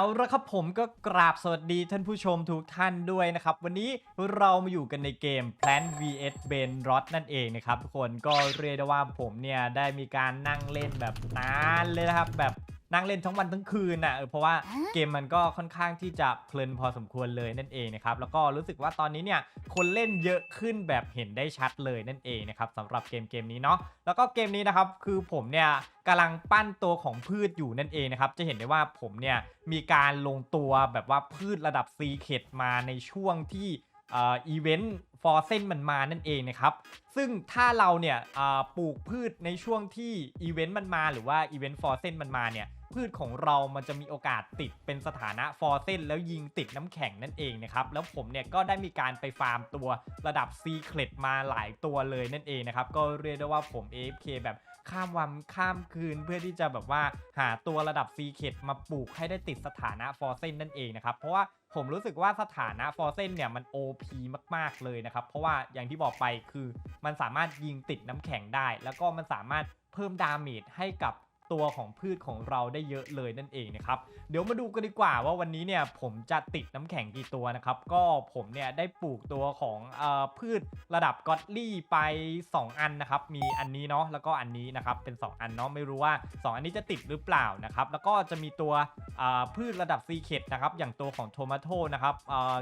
เอาละครับผมก็กราบสวัสดีท่านผู้ชมทุกท่านด้วยนะครับ วันนี้เรามาอยู่กันในเกม Plant vs b a n r o t นั่นเองนะครับทุกคนก็เรียกได้ว่าผมเนี่ยได้มีการนั่งเล่นแบบนานเลยนะครับแบบ นั่งเล่นทั้งวันทั้งคืนน่ะเออเพราะว่าเกมมันก็ค่อนข้างที่จะเพลินพอสมควรเลยนั่นเองนะครับแล้วก็รู้สึกว่าตอนนี้เนี่ยคนเล่นเยอะขึ้นแบบเห็นได้ชัดเลยนั่นเองนะครับสำหรับเกมเกมนี้เนาะแล้วก็เกมนี้นะครับคือผมเนี่ยกำลังปั้นตัวของพืชอยู่นั่นเองนะครับจะเห็นได้ว่าผมเนี่ยมีการลงตัวแบบว่าพืชระดับซีเคดมาในช่วงที่เอ่ออีเวนต์ฟอร์เซนมันมานั่นเองนะครับ ซึ่งถ้าเราเนี่ยอ่าปลูกพืชในช่วงที่อีเวนต์มันมาหรือว่าอีเวนต์ฟอร์เซนมันมาเนี่ย พืชของเรามันจะมีโอกาสติดเป็นสถานะฟอร์เซนแล้วยิงติดน้ำแข็งนั่นเองนะครับ แล้วผมเนี่ยก็ได้มีการไปฟาร์มตัวระดับซีเครตมาหลายตัวเลยนั่นเองนะครับ ก็เรียกได้ว่าผม AFK แบบข้ามวันข้ามคืนเพื่อที่จะแบบว่าหาตัวระดับซีเครตมาปลูกให้ได้ติดสถานะฟอร์เซนนั่นเองนะครับ เพราะว่าผมรู้สึกว่าสถานะฟอร์เซนเนี่ยมัน OP มาก ๆ เลยนะครับ เพราะว่าอย่างที่บอกไปคือมันสามารถยิงติดน้ำแข็งได้ แล้วก็มันสามารถเพิ่มดาเมจให้กับ ตัวของพืชของเราได้เยอะเลยนั่นเองนะครับเดี๋ยวมาดูกันดีกว่าว่าวันนี้เนี่ยผมจะติดน้ำแข็งกี่ตัวนะครับก็ผมเนี่ยได้ปลูกตัวของอพืชระดับก็อตลี่ไป 2 อันนะครับมีอันนี้เนาะแล้วก็อันนี้นะครับเป็น 2 อันเนาะไม่รู้ว่า 2 อันนี้จะติดหรือเปล่านะครับแล้วก็จะมีตัวพืชระดับซีเคดนะครับอย่างตัวของโทมาโตนะครับ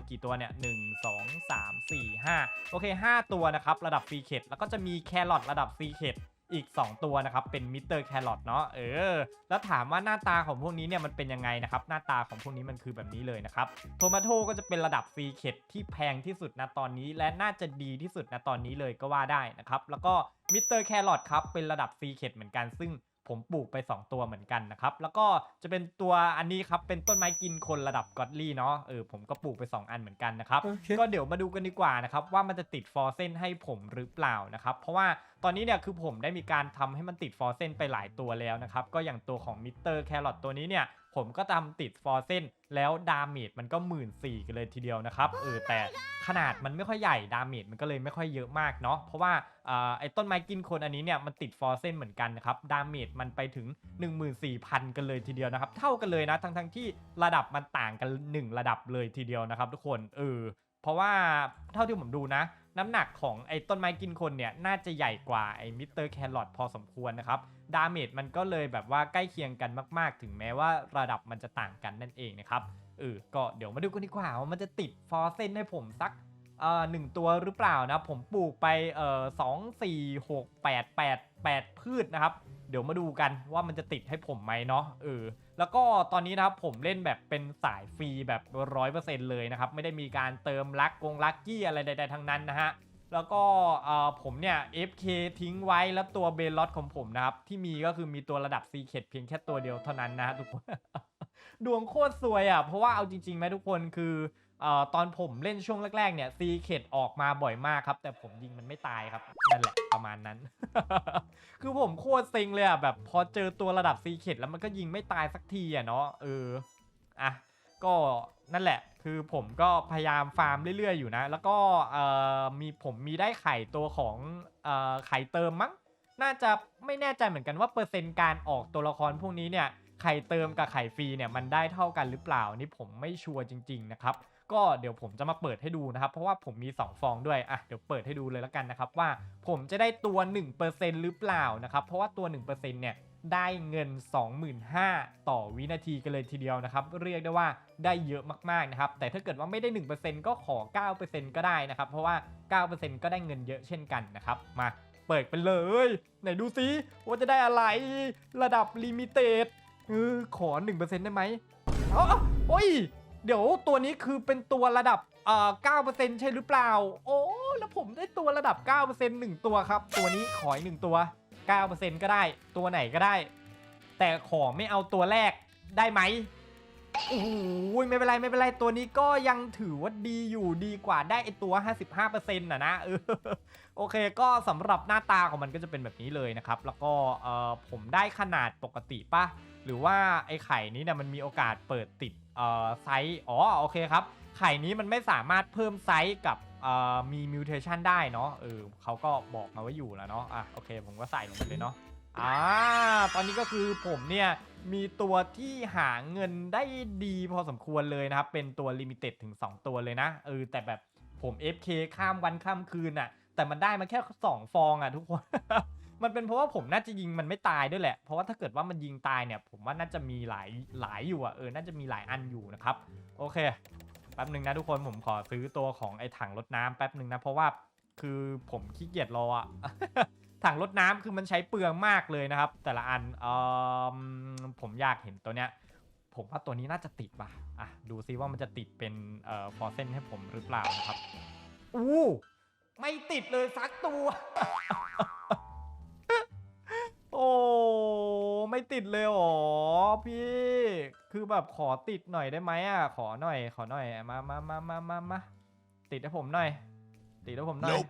กี่ตัวเนี่ยหนึ่งสองสามสี่ห้าโอเค 5 ตัวนะครับระดับซีเคดแล้วก็จะมีแครอทระดับซีเคด อีก 2 ตัวนะครับเป็นมิเตอร์แครอทเนาะเออแล้วถามว่าหน้าตาของพวกนี้เนี่ยมันเป็นยังไงนะครับหน้าตาของพวกนี้มันคือแบบนี้เลยนะครับโทมาโตก็จะเป็นระดับซีเคดที่แพงที่สุดนะตอนนี้และน่าจะดีที่สุดนะตอนนี้เลยก็ว่าได้นะครับแล้วก็มิเตอร์แครอทครับเป็นระดับซีเคดเหมือนกันซึ่ง ผมปลูกไป 2 ตัวเหมือนกันนะครับ แล้วก็จะเป็นตัวอันนี้ครับ เป็นต้นไม้กินคนระดับก็อดลี่เนาะเออผมก็ปลูกไป 2 อันเหมือนกันนะครับโอเคก็เดี๋ยวมาดูกันดีกว่านะครับ ว่ามันจะติดฟอร์เซนให้ผมหรือเปล่านะครับ เพราะว่าตอนนี้เนี่ยคือผมได้มีการทำให้มันติดฟอร์เซนไปหลายตัวแล้วนะครับ ก็อย่างตัวของมิเตอร์แครอทตัวนี้เนี่ย ผมก็ทำติดฟอร์เซนแล้วดาเมจมันก็หมื่นสี่กันเลยทีเดียวนะครับเออแต่ขนาดมันไม่ค่อยใหญ่ดาเมจมันก็เลยไม่ค่อยเยอะมากเนาะเพราะว่าอ่าไอ้ต้นไม้กินคนอันนี้เนี่ยมันติดฟอร์เซนเหมือนกันนะครับดาเมจมันไปถึง 14,000 กันเลยทีเดียวนะครับ เท่ากันเลยนะทั้งทั้งๆที่ระดับมันต่างกัน 1 ระดับเลยทีเดียวนะครับ ทุกคนเออเพราะว่าเท่าที่ผมดูนะ น้ำหนักของไอ้ต้นไม้กินคนเนี่ยน่าจะใหญ่กว่าไอ้มิสเตอร์แครอทพอสมควรนะครับ ดาเมจมันก็เลยแบบว่าใกล้เคียงกันมากๆ ถึงแม้ว่าระดับมันจะต่างกันนั่นเองนะครับเออก็เดี๋ยวมาดูกันดีกว่าว่ามันจะติดฟอร์เซนให้ผมสักเอ่อหนึ่งตัวหรือเปล่านะ ผมปลูกไปเอ่อสองสี่หกแปดแปดแปดพืชนะครับ เดี๋ยวมาดูกันว่ามันจะติดให้ผมไหมเนาะเออแล้วก็ตอนนี้นะครับผมเล่นแบบเป็นสายฟรีแบบร้อยเปอร์เซ็นต์เลยนะครับไม่ได้มีการเติมลักกงลักกี้อะไรใดๆทั้งนั้นนะฮะแล้วก็เอ่อผมเนี่ย FK ทิ้งไว้แล้วตัวเบลล็อตของผมนะครับ ที่มีก็คือมีตัวระดับซีเคดเพียงแค่ตัวเดียวเท่านั้นนะทุกคน ดวงโคตรซวยอะ เพราะว่าเอาจริงๆไหมทุกคนคือ เอ่อตอนผมเล่นช่วงแรกๆเนี่ยซีเคดออกมาบ่อยมากครับ แต่ผมยิงมันไม่ตายครับนั่นแหละประมาณนั้น คือผมโคตรเซ็งเลยอะแบบพอเจอตัวระดับซีเคดแล้วมันก็ยิงไม่ตายสักทีอะเนาะเอออะก็นั่นแหละ คือผมก็พยายามฟาร์มเรื่อยๆอยู่นะ แล้วก็เอ่อมีผมมีได้ไข่ตัวของเอ่อไข่เติมมั้งน่าจะไม่แน่ใจเหมือนกันว่าเปอร์เซ็นต์การออกตัวละครพวกนี้เนี่ยไข่เติมกับไข่ฟรีเนี่ยมันได้เท่ากันหรือเปล่านี่ผมไม่ชัวร์จริง ๆนะครับ ก็เดี๋ยวผมจะมาเปิดให้ดูนะครับ เพราะว่าผมมี 2 ฟองด้วยอะเดี๋ยวเปิดให้ดูเลยแล้วกันนะครับว่าผมจะได้ตัว 1%หรือเปล่านะครับ เพราะว่าตัว 1%เนี่ยได้เงิน 25,000 ต่อวินาทีกันเลยทีเดียวนะครับ เรียกได้ว่าได้เยอะมากๆนะครับ แต่ถ้าเกิดว่าไม่ได้ 1%ก็ขอ 9%ก็ได้นะครับ เพราะว่า 9%ก็ได้เงินเยอะเช่นกันนะครับ มาเปิดไปเลย ไหนดูซิว่าจะได้อะไรระดับลิมิเต็ดเออขอ 1%ได้ไหมอ๋อโอ้ย เดี๋ยวตัวนี้คือเป็นตัวระดับเอ่อ9%ใช่หรือเปล่า โอ้แล้วผมได้ตัวระดับ 9% 1 ตัวครับ ตัวนี้ขออีกหนึ่งตัว 9%ก็ได้ ตัวไหนก็ได้ แต่ขอไม่เอาตัวแรกได้ไหมโอ้โหไม่เป็นไรไม่เป็นไรตัวนี้ก็ยังถือว่าดีอยู่ดีกว่าได้ไอตัว 55%นะนะเออโอเคก็สำหรับหน้าตาของมันก็จะเป็นแบบนี้เลยนะครับ แล้วก็เอ่อผมได้ขนาดปกติป่ะ หรือว่าไอ้ไข่นี้เนี่ยมันมีโอกาสเปิดติดเอ่อไซส์อ๋อโอเคครับ ไข่นี้มันไม่สามารถเพิ่มไซส์กับเอ่อมีมิวเทชันได้เนาะเออเขาก็บอกมาว่าอยู่แล้วเนาะอะโอเค ผมก็ใส่ลงไปเลยเนาะอ่าตอนนี้ก็คือผมเนี่ยมีตัวที่หาเงินได้ดีพอสมควรเลยนะครับ เป็นตัวลิมิเต็ดถึง 2 ตัวเลยนะเออแต่แบบผม FK ข้ามวันข้ามคืนอะ่ะ แต่มันได้มาแค่ 2 ฟองอะ่ะทุกคน มันเป็นเพราะว่าผมน่าจะยิงมันไม่ตายด้วยแหละ เพราะว่าถ้าเกิดว่ามันยิงตายเนี่ยผมว่าน่าจะมีหลายหลายอยู่อะ่ะเออ น่าจะมีหลายอันอยู่นะครับ โอเค แป๊บหนึ่งนะทุกคนผมขอซื้อตัวของไอ้ถังรดน้ำแป๊บหนึ่งนะ เพราะว่าคือผมขี้เกียจรออะถังรดน้ำคือมันใช้เปลืองมากเลยนะครับ แต่ละอันเออผมอยากเห็นตัวเนี้ย ผมว่าตัวนี้น่าจะติดป่ะ อะ ดูซิว่ามันจะติดเป็นเอ่อฟอร์เซนให้ผมหรือเปล่านะครับ อู้ ไม่ติดเลยสักตัว โอ้ ไม่ติดเลยเหรอพี่ คือแบบขอติดหน่อยได้ไหมอะ ขอหน่อย ขอหน่อย มามามามามามาติดให้ผมหน่อย ติดให้ผมหน่อย Nope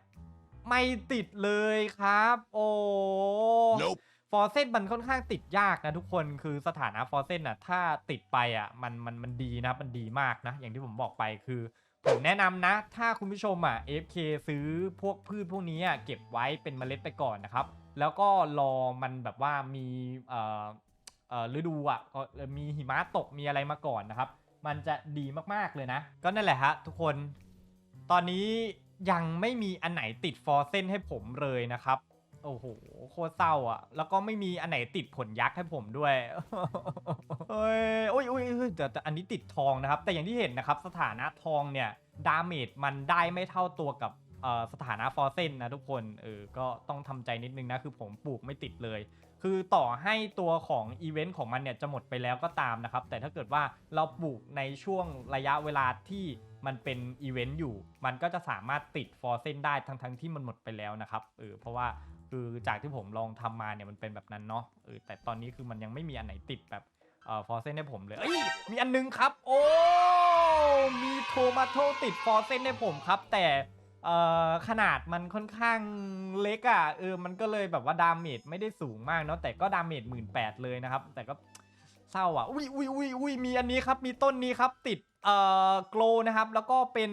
ไม่ติดเลยครับ โอ้ Nope ฟอร์เซนมันค่อนข้างติดยากนะทุกคน คือสถานะฟอร์เซนอะ ถ้าติดไปอะ มัน มัน มันดีนะ มันดีมากนะ อย่างที่ผมบอกไปคือผมแนะนำนะ ถ้าคุณผู้ชมอะ AFK ซื้อพวกพืชพวกนี้อะเก็บไว้เป็นเมล็ดไปก่อนนะครับ แล้วก็รอมันแบบว่ามีฤดูอะมีหิมะตกมีอะไรมาก่อนนะครับ มันจะดีมากๆเลยนะ ก็นั่นแหละฮะทุกคน ตอนนี้ยังไม่มีอันไหนติดฟอร์เซนให้ผมเลยนะครับ โอ้โหโคตรเศร้าอะ แล้วก็ไม่มีอันไหนติดผลยักษ์ให้ผมด้วยเฮ้ยโอ้ยโอ้ยโอ้ยแต่แต่อันนี้ติดทองนะครับ แต่อย่างที่เห็นนะครับ สถานะทองเนี่ยดาเมจมันได้ไม่เท่าตัวกับ สถานะฟอร์เซนนะทุกคนเออก็ต้องทำใจนิดนึงนะ คือผมปลูกไม่ติดเลย คือต่อให้ตัวของอีเวนต์ของมันเนี่ยจะหมดไปแล้วก็ตามนะครับ แต่ถ้าเกิดว่าเราปลูกในช่วงระยะเวลาที่มันเป็นอีเวนต์อยู่ มันก็จะสามารถติดฟอร์เซนได้ทั้งทั้งๆที่มันหมดไปแล้วนะครับเออเพราะว่าคือจากที่ผมลองทำมาเนี่ยมันเป็นแบบนั้นเนาะเออแต่ตอนนี้คือมันยังไม่มีอันไหนติดแบบเอ่อฟอร์เซนให้ผมเลยเอ้ยมีอันนึงครับ โอ้มีโทมาโตติดฟอร์เซนให้ผมครับ แต่ เอ่อขนาดมันค่อนข้างเล็กอะ่ะเออมันก็เลยแบบว่าดาเมจไม่ได้สูงมากเนาะแต่ก็ดาเมจหมื่นแปดเลยนะครับ แต่ก็เศร้าอะอุ้ยอุ้ยอุ้ยอุ้ยมีอันนี้ครับมีต้นนี้ครับติดเอ่อโกลนะครับ แล้วก็เป็น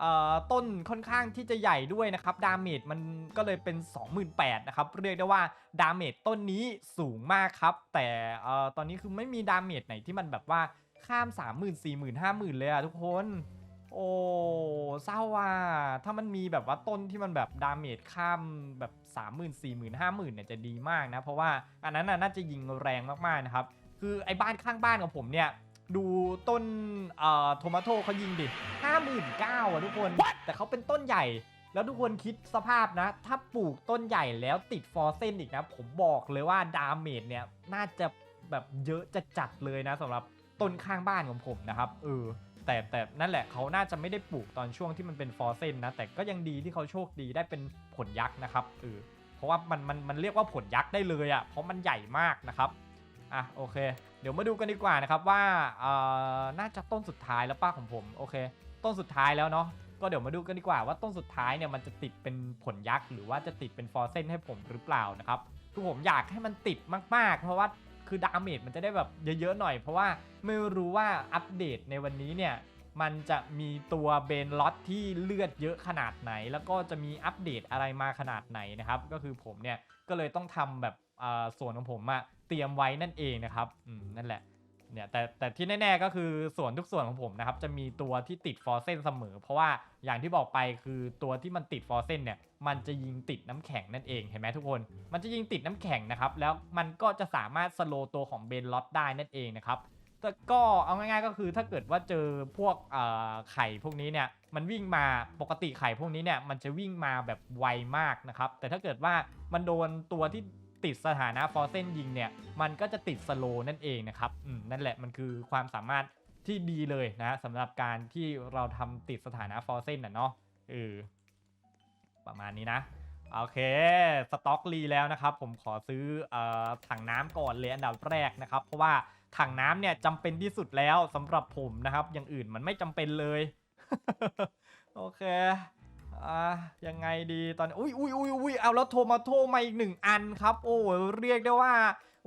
เอ่อต้นค่อนข้างที่จะใหญ่ด้วยนะครับดาเมจมันก็เลยเป็น 28,000นะครับเรียกได้ว่าดาเมจต้นนี้สูงมากครับ แต่เอ่อตอนนี้คือไม่มีดาเมจไหนที่มันแบบว่าข้าม 30,000 40,000 50,000 เลยอะทุกคน อ้ เศร้าว่ะถ้ามันมีแบบว่าต้นที่มันแบบดาเมจข้ามแบบ 30,000 40,000 50,000เนี่ยจะดีมากนะ เพราะว่าอันนั้นน่ะน่าจะยิงแรงมากๆนะครับ คือไอ้บ้านข้างบ้านของผมเนี่ย ดูต้นเอ่อโทมาโตเขายิงดิห้าหมื่นเก้าอะทุกคน แต่เขาเป็นต้นใหญ่แล้วทุกคนคิดสภาพนะ ถ้าปลูกต้นใหญ่แล้วติดฟอร์เซนอีกนะ ผมบอกเลยว่าดาเมจเนี่ย น่าจะแบบเยอะจะจัดเลยนะสำหรับต้นข้างบ้านของผมนะครับเออ แต่แต่นั่นแหละเขาน่าจะไม่ได้ปลูกตอนช่วงที่มันเป็นฟอร์เซนนะ แต่ก็ยังดีที่เขาโชคดีได้เป็นผลยักษ์นะครับเออเพราะว่ามันมันมันเรียกว่าผลยักษ์ได้เลยอะ่ะเพราะมันใหญ่มากนะครับอะโอเค เดี๋ยวมาดูกันดีกว่านะครับว่าเอ่อน่าจะต้นสุดท้ายแล้วป้าของผมโอเค ต้นสุดท้ายแล้วเนาะก็เดี๋ยวมาดูกันดีกว่าว่าต้นสุดท้ายเนี่ยมันจะติดเป็นผลยักษ์หรือว่าจะติดเป็นฟอร์เซนให้ผมหรือเปล่านะครับคือผมอยากให้มันติดมากๆ เพราะว่า คือดาเมจมันจะได้แบบเยอะๆหน่อย เพราะว่าไม่รู้ว่าอัปเดตในวันนี้เนี่ยมันจะมีตัวเบนล็อตที่เลือดเยอะขนาดไหน แล้วก็จะมีอัปเดตอะไรมาขนาดไหนนะครับก็คือผมเนี่ยก็เลยต้องทำแบบอ่าส่วนของผมอะเตรียมไว้นั่นเองนะครับนั่นแหละ เนี่ยแต่แต่ที่แน่ๆก็คือส่วนทุกส่วนของผมนะครับ จะมีตัวที่ติดฟอร์เซนเสมอ เพราะว่าอย่างที่บอกไปคือตัวที่มันติดฟอร์เซนเนี่ยมันจะยิงติดน้ำแข็งนั่นเองเห็นไหมทุกคน มันจะยิงติดน้ำแข็งนะครับ แล้วมันก็จะสามารถสโลว์ตัวของเบนล็อตได้นั่นเองนะครับแต่ก็เอาง่ายๆก็คือถ้าเกิดว่าเจอพวกไข่พวกนี้เนี่ยมันวิ่งมาปกติไข่พวกนี้เนี่ยมันจะวิ่งมาแบบไวมากนะครับแต่ถ้าเกิดว่ามันโดนตัวที่ ติดสถานะฟอร์เซนยิงเนี่ย มันก็จะติดสโลนั่นเองนะครับนั่นแหละมันคือความสามารถที่ดีเลยนะสำหรับการที่เราทำติดสถานะฟอร์เซนน่ะเนาะเออประมาณนี้นะโอเค สต็อกรีแล้วนะครับ ผมขอซื้ออถังน้ำก่อนเลยอันดับแรกนะครับ เพราะว่าถังน้ำเนี่ยจำเป็นที่สุดแล้วสำหรับผมนะครับ อย่างอื่นมันไม่จำเป็นเลย โอเค อ่ายังไงดีตอนอุ้ยอุ้ยอุ้ยอุ้ยเอาแล้วโทมาโทมาอีกหนึ่งอันครับ โอ้เรียกได้ว่า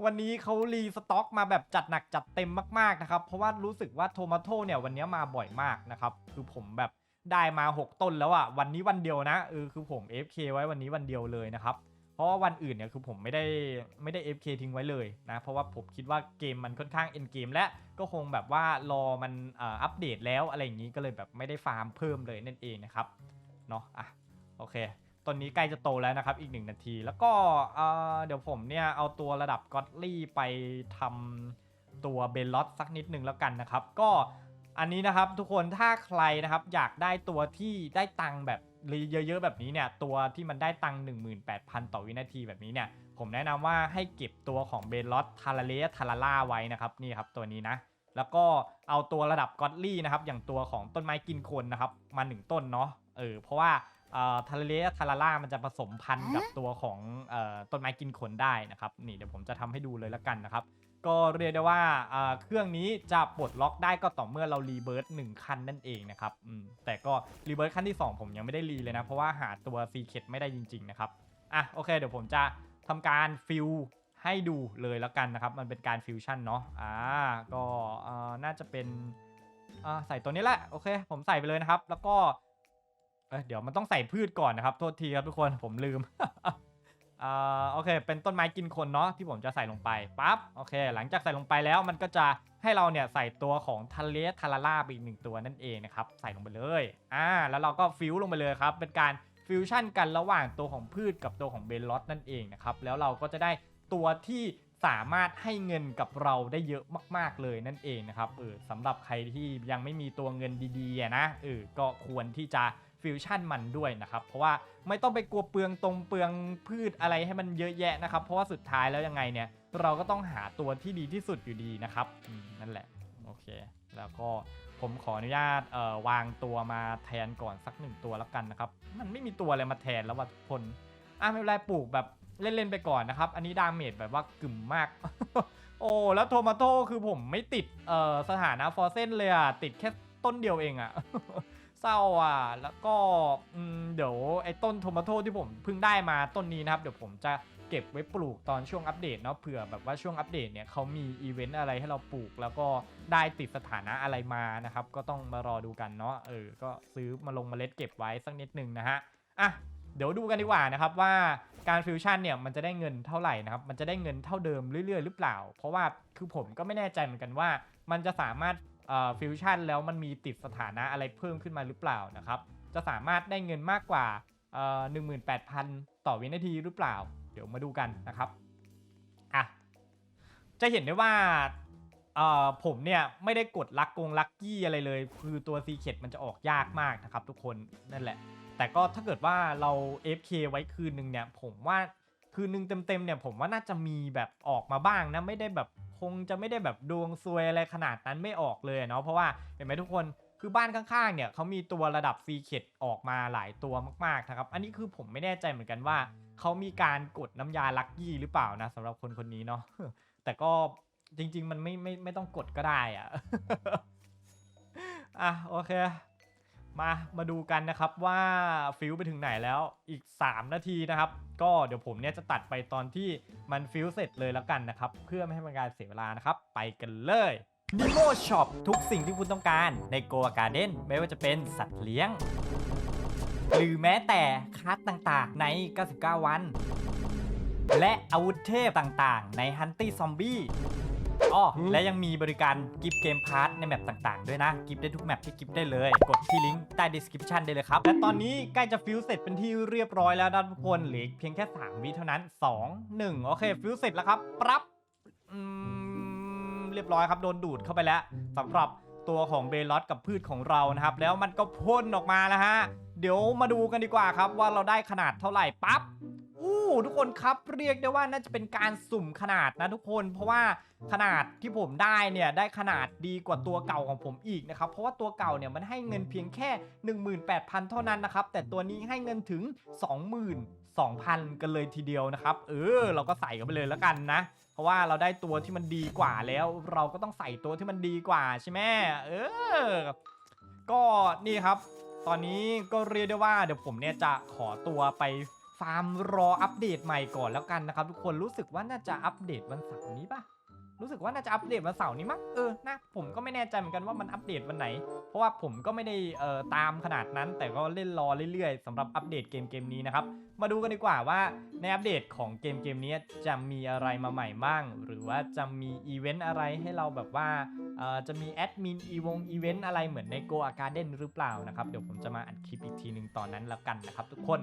วันนี้เขารีสต็อกมาแบบจัดหนักจัดเต็มมากๆนะครับ เพราะว่ารู้สึกว่าโทมาโทเนี่ยวันนี้มาบ่อยมากนะครับ คือผมแบบได้มา 6 ต้นแล้วอะ่ะวันนี้วันเดียวนะเออคือผม FK ไว้วันนี้วันเดียวเลยนะครับ เพราะว่าวันอื่นเนี่ยคือผมไม่ได้ไม่ได้ FK ทิ้งไว้เลยนะ เพราะว่าผมคิดว่าเกมมันค่อนข้างเอ็นเกมและก็คงแบบว่ารอมันอัปเดตแล้วอะไรอย่างนี้ก็เลยแบบไม่ได้ฟาร์มเพิ่มเลยนั่นเองนะครับ เนาะอะโอเคตอนนี้ใกล้จะโตแล้วนะครับอีกหนึ่งนาที แล้วก็เอ่อเดี๋ยวผมเนี่ยเอาตัวระดับก็อตลี่ไปทำตัวเบลล็อตสักนิดหนึ่งแล้วกันนะครับ ก็อันนี้นะครับทุกคนถ้าใครนะครับอยากได้ตัวที่ได้ตังค์แบบเยอะๆแบบนี้เนี่ยตัวที่มันได้ตังค์18,000 ต่อวินาทีแบบนี้เนี่ยผมแนะนำว่าให้เก็บตัวของเบลล็อตทาราเลทาราล่าไว้นะครับนี่ครับตัวนี้นะแล้วก็เอาตัวระดับก็อตลี่นะครับอย่างตัวของต้นไม้กินคนนะครับมาหนึ่งต้นเนาะ เออเพราะว่าทาราเลทาราล่ามันจะผสมพันธุ์กับตัวของเอ่อต้นไม้กินคนได้นะครับนี่เดี๋ยวผมจะทำให้ดูเลยละกันนะครับ ก็เรียกได้ว่าเอ่อเครื่องนี้จะปลดล็อกได้ก็ต่อเมื่อเรารีเบิร์ตหนึ่งขั้นนั่นเองนะครับอืมแต่ก็รีเบิร์ตขั้นที่ 2 ผมยังไม่ได้รีเลยนะ เพราะว่าหาตัวซีเคดไม่ได้จริง ๆ นะครับอะโอเค เดี๋ยวผมจะทำการฟิลให้ดูเลยแล้วกันนะครับ มันเป็นการฟิวชั่นเนาะอ่าก็เอ่อน่าจะเป็นอ่าใส่ตัวนี้แหละโอเค ผมใส่ไปเลยนะครับ แล้วก็ เอ้ยเดี๋ยวมันต้องใส่พืชก่อนนะครับ โทษทีครับทุกคนผมลืม อ่าโอเค เป็นต้นไม้กินคนเนาะที่ผมจะใส่ลงไปปั๊บโอเค หลังจากใส่ลงไปแล้วมันก็จะให้เราเนี่ยใส่ตัวของทะเลทาราล่าไปอีกหนึ่งตัวนั่นเองนะครับใส่ลงไปเลยอ่าแล้วเราก็ฟิวลงไปเลยครับเป็นการฟิวชั่นกันระหว่างตัวของพืชกับตัวของเบลล็อตนั่นเองนะครับแล้วเราก็จะได้ตัวที่สามารถให้เงินกับเราได้เยอะมาก ๆเลยนั่นเองนะครับเออสำหรับใครที่ยังไม่มีตัวเงินดีๆนะเออก็ควรที่จะ ฟิวชั่นมันด้วยนะครับเพราะว่าไม่ต้องไปกลัวเปลืองตรงเปลืองพืชอะไรให้มันเยอะแยะนะครับเพราะว่าสุดท้ายแล้วยังไงเนี่ยเราก็ต้องหาตัวที่ดีที่สุดอยู่ดีนะครับนั่นแหละโอเค แล้วก็ผมขออนุญาตวางตัวมาแทนก่อนสักหนึ่งตัวแล้วกันนะครับมันไม่มีตัวอะไรมาแทนแล้วว่ะทุกคนอะไม่เป็นไรปลูกแบบเล่นๆไปก่อนนะครับ อันนี้ดาเมจแบบว่ากึ่มมาก โอ้แล้วโทมาโต้คือผมไม่ติดสถานะฟอร์เซนเลยอะติดแค่ต้นเดียวเองอะ เศร้าอะ แล้วก็เดี๋ยวไอ้ต้นโทมาโต้ที่ผมเพิ่งได้มาต้นนี้นะครับ เดี๋ยวผมจะเก็บไว้ปลูกตอนช่วงอัปเดตเนาะเผื่อแบบว่าช่วงอัปเดตเนี่ยเขามีอีเวนต์อะไรให้เราปลูก แล้วก็ได้ติดสถานะอะไรมานะครับ ก็ต้องมารอดูกันเนาะเออ ก็ซื้อมาลงเมล็ดเก็บไว้สักนิดนึงนะฮะอะเดี๋ยวดูกันดีกว่านะครับว่าการฟิวชั่นเนี่ยมันจะได้เงินเท่าไหร่นะครับมันจะได้เงินเท่าเดิมเรื่อยๆ หรือเปล่า เพราะว่าคือผมก็ไม่แน่ใจเหมือนกันว่า มันจะสามารถ ฟิวชั่นแล้วมันมีติดสถานะอะไรเพิ่มขึ้นมาหรือเปล่านะครับ จะสามารถได้เงินมากกว่าเอ่อ18,000 ต่อวินาทีหรือเปล่า เดี๋ยวมาดูกันนะครับอะจะเห็นได้ว่าเอ่อผมเนี่ยไม่ได้กดลักกงลักกี้อะไรเลย คือตัวซีเคดมันจะออกยากมากนะครับทุกคนนั่นแหละ แต่ก็ถ้าเกิดว่าเรา FK ไว้คืนหนึ่งเนี่ย ผมว่า คืนหนึ่งเต็มๆเนี่ยผมว่าน่าจะมีแบบออกมาบ้างนะไม่ได้แบบคงจะไม่ได้แบบดวงซวยอะไรขนาดนั้นไม่ออกเลยเนาะเพราะว่าเห็นไหมทุกคนคือบ้านข้างๆเนี่ยเขามีตัวระดับซีเคดออกมาหลายตัวมากๆนะครับอันนี้คือผมไม่แน่ใจเหมือนกันว่าเขามีการกดน้ำยาลักกี้หรือเปล่านะสำหรับคนคนนี้เนาะแต่ก็จริง ๆ มันไม่ไม่ไม่ต้องกดก็ได้อะอะโอเค มา มาดูกันนะครับว่าฟิวไปถึงไหนแล้วอีก 3 นาทีนะครับ ก็เดี๋ยวผมเนี่ยจะตัดไปตอนที่มันฟิวเสร็จเลยแล้วกันนะครับ เพื่อไม่ให้เป็นการเสียเวลานะครับ ไปกันเลย Nemo Shop ทุกสิ่งที่คุณต้องการใน Goa Garden ไม่ว่าจะเป็นสัตว์เลี้ยง หรือแม้แต่คัสต่างๆใน 99 วัน และอาวุธเทพต่างๆ ใน Hunty Zombie อ๋ อและยังมีบริการกิฟต์เกมพาร์ทในแมปต่างๆ ด้วยนะ กิฟต์ได้ทุกแมปที่กิฟต์ได้เลย กดที่ลิงก์ใต้ description ได้เลยครับ และตอนนี้ใกล้จะฟิวเสร็จเป็นที่เรียบร้อยแล้วนะทุกคนเหลือเพียงแค่ 3 วิเท่านั้น 2 1 โอเค ฟิวเสร็จแล้วครับปรับอืมเรียบร้อยครับ โดนดูดเข้าไปแล้วสำหรับตัวของเบลอสกับพืชของเรานะครับ แล้วมันก็พ่นออกมาแล้วฮะ เดี๋ยวมาดูกันดีกว่าครับว่าเราได้ขนาดเท่าไหร่ปั๊บ อู้ทุกคนครับเรียกได้ว่าน่าจะเป็นการสุ่มขนาดนะทุกคน เพราะว่าขนาดที่ผมได้เนี่ยได้ขนาดดีกว่าตัวเก่าของผมอีกนะครับเพราะว่าตัวเก่าเนี่ยมันให้เงินเพียงแค่ 18,000 เท่านั้นนะครับแต่ตัวนี้ให้เงินถึง 22,000 กันเลยทีเดียวนะครับเออเราก็ใส่กันไปเลยแล้วกันนะ เพราะว่าเราได้ตัวที่มันดีกว่าแล้ว เราก็ต้องใส่ตัวที่มันดีกว่าใช่ไหมเออ ก็นี่ครับ ตอนนี้ก็เรียกได้ว่าเดี๋ยวผมเนี่ยจะขอตัวไป ฟาร์มรออัปเดตใหม่ก่อนแล้วกันนะครับ ทุกคนรู้สึกว่าน่าจะอัปเดตวันเสาร์นี้ปะรู้สึกว่าน่าจะอัปเดตวันเสาร์นี้มั้งเออนะผมก็ไม่แน่ใจเหมือนกันว่ามันอัปเดตวันไหน เพราะว่าผมก็ไม่ได้เอ่อตามขนาดนั้น แต่ก็เล่นรอเรื่อยๆสำหรับอัปเดตเกมเกมนี้นะครับ มาดูกันดีกว่าว่าในอัปเดตของเกมเกมนี้จะมีอะไรมาใหม่บ้าง หรือว่าจะมีอีเวนต์อะไรให้เราแบบว่าเอ่อจะมีแอดมินอีวงอีเวนต์อะไรเหมือนใน Go a Garden หรือเปล่านะครับเดี๋ยวผมจะมาอัดคลิปอีกทีหนึ่งตอนนั้นแล้วกันนะครับทุกคน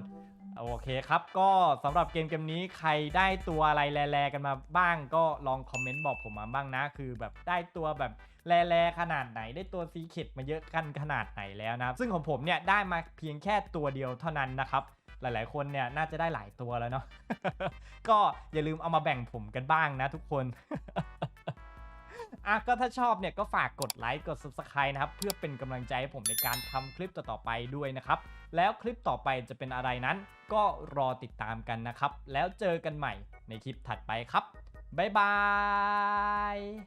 โอเคครับ ก็สำหรับเกมเกมนี้ใครได้ตัวอะไรแลๆกันมาบ้าง ก็ลองคอมเมนต์บอกผมมาบ้างนะ คือแบบได้ตัวแบบแลๆขนาดไหน ได้ตัวซีเค็ดมาเยอะกันขนาดไหนแล้วนะ ซึ่งของผมเนี่ยได้มาเพียงแค่ตัวเดียวเท่านั้นนะครับหลาย ๆ คนเนี่ยน่าจะได้หลายตัวแล้วเนาะ ก็อย่าลืมเอามาแบ่งผมกันบ้างนะทุกคน อะก็ถ้าชอบเนี่ยก็ฝากกดไลค์กด subscribe นะครับ เพื่อเป็นกำลังใจให้ผมในการทำคลิปต่อๆไปด้วยนะครับ แล้วคลิปต่อไปจะเป็นอะไรนั้น ก็รอติดตามกันนะครับ แล้วเจอกันใหม่ในคลิปถัดไปครับบ๊ายบาย